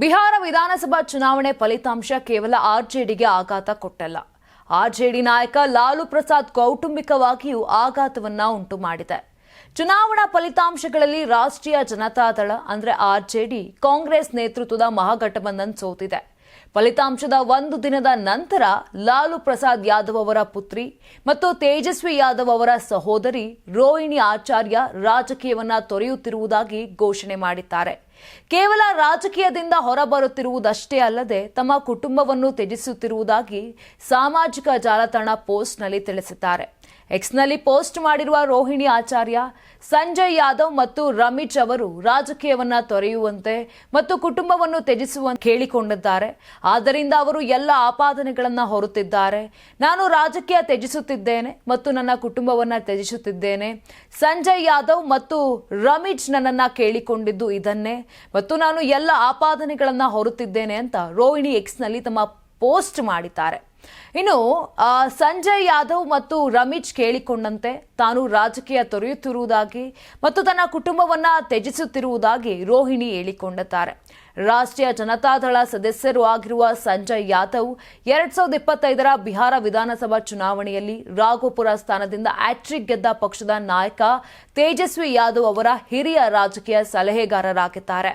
ಬಿಹಾರ ವಿಧಾನಸಭಾ ಚುನಾವಣೆ ಫಲಿತಾಂಶ ಕೇವಲ ಆರ್ಜೆಡಿಗೆ ಆಘಾತ ಕೊಟ್ಟಲ್ಲ. ಆರ್ಜೆಡಿ ನಾಯಕ ಲಾಲು ಪ್ರಸಾದ್ ಕೌಟುಂಬಿಕವಾಗಿಯೂ ಆಘಾತವನ್ನ ಉಂಟು ಮಾಡಿದೆ. ಚುನಾವಣಾ ಫಲಿತಾಂಶಗಳಲ್ಲಿ ರಾಷ್ಟ್ರೀಯ ಜನತಾದಳ ಅಂದ್ರೆ ಆರ್ಜೆಡಿ, ಕಾಂಗ್ರೆಸ್ ನೇತೃತ್ವದ ಮಹಾಗಠಬಂಧನ್ ಸೋತಿದೆ. ಫಲಿತಾಂಶದ ಒಂದು ದಿನದ ನಂತರ ಲಾಲು ಪ್ರಸಾದ್ ಯಾದವ್ ಅವರ ಪುತ್ರಿ ಮತ್ತು ತೇಜಸ್ವಿ ಯಾದವ್ ಅವರ ಸಹೋದರಿ ರೋಹಿಣಿ ಆಚಾರ್ಯ ರಾಜಕೀಯವನ್ನ ತೊರೆಯುತ್ತಿರುವುದಾಗಿ ಘೋಷಣೆ ಮಾಡಿದ್ದಾರೆ. ಕೇವಲ ರಾಜಕೀಯದಿಂದ ಹೊರಬರುತ್ತಿರುವುದಷ್ಟೇ ಅಲ್ಲದೆ ತಮ್ಮ ಕುಟುಂಬವನ್ನು ತ್ಯಜಿಸುತ್ತಿರುವುದಾಗಿ ಸಾಮಾಜಿಕ ಜಾಲತಾಣ ಪೋಸ್ಟ್ನಲ್ಲಿ ತಿಳಿಸಿದ್ದಾರೆ. ಎಕ್ಸ್ನಲ್ಲಿ ಪೋಸ್ಟ್ ಮಾಡಿರುವ ರೋಹಿಣಿ ಆಚಾರ್ಯ, ಸಂಜಯ್ ಯಾದವ್ ಮತ್ತು ರಮೇಶ್ ಅವರು ರಾಜಕೀಯವನ್ನ ತೊರೆಯುವಂತೆ ಮತ್ತು ಕುಟುಂಬವನ್ನು ತ್ಯಜಿಸುವಂತೆ ಕೇಳಿಕೊಂಡಿದ್ದಾರೆ. ಆದ್ದರಿಂದ ಅವರು ಎಲ್ಲ ಆಪಾದನೆಗಳನ್ನ ಹೊರುತ್ತಿದ್ದಾರೆ. ನಾನು ರಾಜಕೀಯ ತ್ಯಜಿಸುತ್ತಿದ್ದೇನೆ ಮತ್ತು ನನ್ನ ಕುಟುಂಬವನ್ನ ತ್ಯಜಿಸುತ್ತಿದ್ದೇನೆ. ಸಂಜಯ್ ಯಾದವ್ ಮತ್ತು ರಮೇಶ್ ನನ್ನನ್ನು ಕೇಳಿಕೊಂಡಿದ್ದು ಇದನ್ನೇ ಮತ್ತು ನಾನು ಎಲ್ಲ ಆಪಾದನೆಗಳನ್ನ ಹೊರುತ್ತಿದ್ದೇನೆ ಅಂತ ರೋಹಿಣಿ ಎಕ್ಸ್ನಲ್ಲಿ ತಮ್ಮ ಪೋಸ್ಟ್ ಮಾಡಿದ್ದಾರೆ. ಇನ್ನು ಸಂಜಯ್ ಯಾದವ್ ಮತ್ತು ರಮೇಶ್ ಕೇಳಿಕೊಂಡಂತೆ ತಾನು ರಾಜಕೀಯ ತೊರೆಯುತ್ತಿರುವುದಾಗಿ ಮತ್ತು ತನ್ನ ಕುಟುಂಬವನ್ನ ತ್ಯಜಿಸುತ್ತಿರುವುದಾಗಿ ರೋಹಿಣಿ ಹೇಳಿಕೊಂಡಿದ್ದಾರೆ. ರಾಷ್ಟ್ರೀಯ ಜನತಾದಳ ಸದಸ್ಯರು ಆಗಿರುವ ಸಂಜಯ್ ಯಾದವ್ ಎರಡ್ ಸಾವಿರದ ಇಪ್ಪತ್ತೈದರ ಬಿಹಾರ ವಿಧಾನಸಭಾ ಚುನಾವಣೆಯಲ್ಲಿ ರಾಘೋಪುರ ಸ್ಥಾನದಿಂದ ಆಟ್ರಿಕ್ ಗೆದ್ದ ಪಕ್ಷದ ನಾಯಕ ತೇಜಸ್ವಿ ಯಾದವ್ ಅವರ ಹಿರಿಯ ರಾಜಕೀಯ ಸಲಹೆಗಾರರಾಗಿದ್ದಾರೆ.